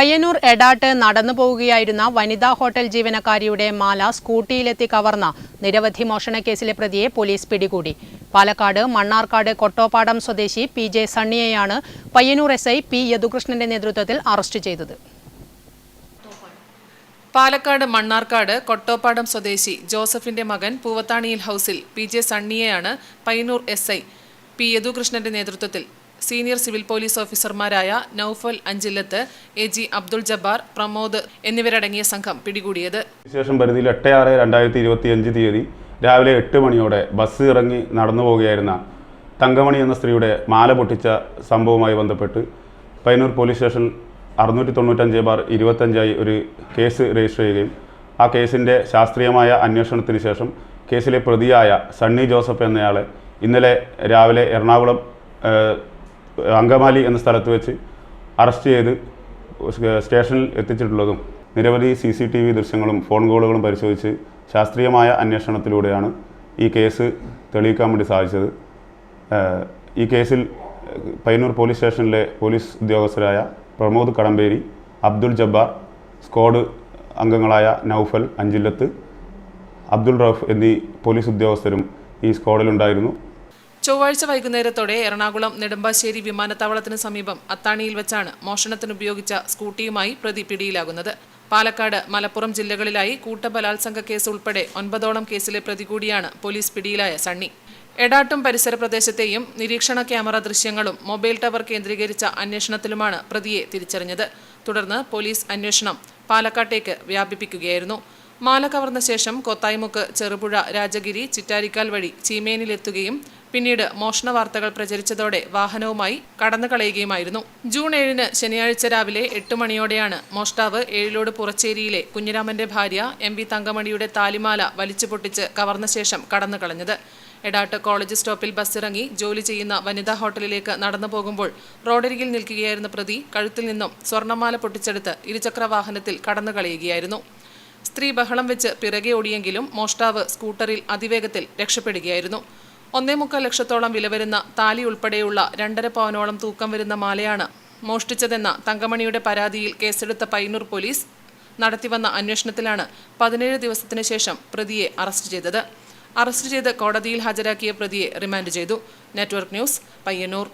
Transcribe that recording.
പയ്യന്നൂർ എടാട്ട് നടന്നു പോവുകയായിരുന്ന വനിതാ ഹോട്ടൽ ജീവനക്കാരിയുടെ മാല സ്കൂട്ടിയിലെത്തി കവർന്ന നിരവധി മോഷണക്കേസിലെ പ്രതിയെ പോലീസ് പിടികൂടി. പാലക്കാട് മണ്ണാർക്കാട് കൊട്ടോപ്പാടം സ്വദേശി പി ജെ സണ്ണിയെയാണ് പയ്യന്നൂർ എസ് ഐ പി യദുകൃഷ്ണന്റെ നേതൃത്വത്തിൽ അറസ്റ്റ് ചെയ്തത്. പാലക്കാട് മണ്ണാർക്കാട് കൊട്ടോപ്പാടം സ്വദേശി ജോസഫിന്റെ മകൻ പൂവത്താണിയിൽ ഹൌസിൽ പി ജെ സണ്ണിയെയാണ് പയ്യന്നൂർ എസ് ഐ പി യദുകൃഷ്ണന്റെ നേതൃത്വത്തിൽ സീനിയർ സിവിൽ പോലീസ് ഓഫീസർമാരായ നൌഫൽ അഞ്ചില്ലത്ത് എ ജി അബ്ദുൾ ജബ്ബാർ പ്രമോദ് എന്നിവരടങ്ങിയ സംഘം പിടികൂടിയത്. ശേഷം പരിധിയിൽ എട്ട് ആറ് രണ്ടായിരത്തി ഇരുപത്തി അഞ്ച് തീയതി രാവിലെ എട്ട് മണിയോടെ ബസ് ഇറങ്ങി നടന്നു പോവുകയായിരുന്ന തങ്കമണി എന്ന സ്ത്രീയുടെ മാല പൊട്ടിച്ച സംഭവവുമായി ബന്ധപ്പെട്ട് പയ്യന്നൂർ പോലീസ് സ്റ്റേഷൻ അറുന്നൂറ്റി തൊണ്ണൂറ്റഞ്ച് ബാർ ഇരുപത്തഞ്ചായി ഒരു കേസ് രജിസ്റ്റർ ചെയ്യുകയും ആ കേസിന്റെ ശാസ്ത്രീയമായ അന്വേഷണത്തിന് ശേഷം കേസിലെ പ്രതിയായ സണ്ണി ജോസഫ് എന്നയാളെ ഇന്നലെ രാവിലെ എറണാകുളം അങ്കമാലി എന്ന സ്ഥലത്ത് വെച്ച് അറസ്റ്റ് ചെയ്ത് സ്റ്റേഷനിൽ എത്തിച്ചിട്ടുള്ളതും നിരവധി സി സി ടി വി ദൃശ്യങ്ങളും ഫോൺ കോളുകളും പരിശോധിച്ച് ശാസ്ത്രീയമായ അന്വേഷണത്തിലൂടെയാണ് ഈ കേസ് തെളിയിക്കാൻ വേണ്ടി സാധിച്ചത്. ഈ കേസിൽ പയ്യന്നൂർ പോലീസ് സ്റ്റേഷനിലെ പോലീസ് ഉദ്യോഗസ്ഥരായ പ്രമോദ് കടമ്പേരി അബ്ദുൾ ജബ്ബാർ സ്ക്വാഡ് അംഗങ്ങളായ നൌഫൽ അഞ്ചില്ലത്ത് അബ്ദുൾ റൌഫ് എന്നീ പോലീസ് ഉദ്യോഗസ്ഥരും ഈ സ്ക്വാഡിലുണ്ടായിരുന്നു. ചൊവ്വാഴ്ച വൈകുന്നേരത്തോടെ എറണാകുളം നെടുമ്പാശ്ശേരി വിമാനത്താവളത്തിന് സമീപം അത്താണിയിൽ വെച്ചാണ് മോഷണത്തിനുപയോഗിച്ച സ്കൂട്ടിയുമായി പ്രതി പിടിയിലാകുന്നത്. പാലക്കാട് മലപ്പുറം ജില്ലകളിലായി കൂട്ടബലാത്സംഗ കേസ് ഉൾപ്പെടെ ഒൻപതോളം കേസിലെ പ്രതി കൂടിയാണ് പോലീസ് പിടിയിലായ സണ്ണി. എടാട്ടും പരിസര പ്രദേശത്തെയും നിരീക്ഷണ ക്യാമറ ദൃശ്യങ്ങളും മൊബൈൽ ടവർ കേന്ദ്രീകരിച്ച അന്വേഷണത്തിലുമാണ് പ്രതിയെ തിരിച്ചറിഞ്ഞത്. തുടർന്ന് പോലീസ് അന്വേഷണം പാലക്കാട്ടേക്ക് വ്യാപിപ്പിക്കുകയായിരുന്നു. മാല കവർന്ന ശേഷം കൊത്തായ്മുക്ക് ചെറുപുഴ രാജഗിരി ചിറ്റാരിക്കാൽ വഴി ചീമേനിലെത്തുകയും പിന്നീട് മോഷണ വാർത്തകൾ പ്രചരിച്ചതോടെ വാഹനവുമായി കടന്നു കളയുകയുമായിരുന്നു ജൂൺ ഏഴിന് ശനിയാഴ്ച രാവിലെ എട്ട് മണിയോടെയാണ് മോഷ്ടാവ് ഏഴിലോട് പുറച്ചേരിയിലെ കുഞ്ഞിരാമന്റെ ഭാര്യ എം വി തങ്കമണിയുടെ താലിമാല വലിച്ചു പൊട്ടിച്ച് കവർന്ന ശേഷം കടന്നു കളഞ്ഞത് എടാട്ട് കോളേജ് സ്റ്റോപ്പിൽ ബസ്സിറങ്ങി ജോലി ചെയ്യുന്ന വനിതാ ഹോട്ടലിലേക്ക് നടന്നു പോകുമ്പോൾ റോഡരികിൽ നിൽക്കുകയായിരുന്ന പ്രതി കഴുത്തിൽ നിന്നും സ്വർണമാല പൊട്ടിച്ചെടുത്ത് ഇരുചക്ര വാഹനത്തിൽ കടന്നു കളയുകയായിരുന്നു സ്ത്രീ ബഹളം വെച്ച് പിറകെ ഓടിയെങ്കിലും മോഷ്ടാവ് സ്കൂട്ടറിൽ അതിവേഗത്തിൽ രക്ഷപ്പെടുകയായിരുന്നു. ഒന്നേ മുക്കാൽ ലക്ഷത്തോളം വില വരുന്ന താലി ഉൾപ്പെടെയുള്ള രണ്ടര പവനോളം തൂക്കം വരുന്ന മാലയാണ് മോഷ്ടിച്ചതെന്ന തങ്കമണിയുടെ പരാതിയിൽ കേസെടുത്ത പയ്യന്നൂർ പോലീസ് നടത്തിവന്ന അന്വേഷണത്തിലാണ് പതിനേഴ് ദിവസത്തിനു ശേഷം പ്രതിയെ അറസ്റ്റ് ചെയ്തത്. അറസ്റ്റ് ചെയ്ത് കോടതിയിൽ ഹാജരാക്കിയ പ്രതിയെ റിമാൻഡ് ചെയ്തു. Network news Payyanur.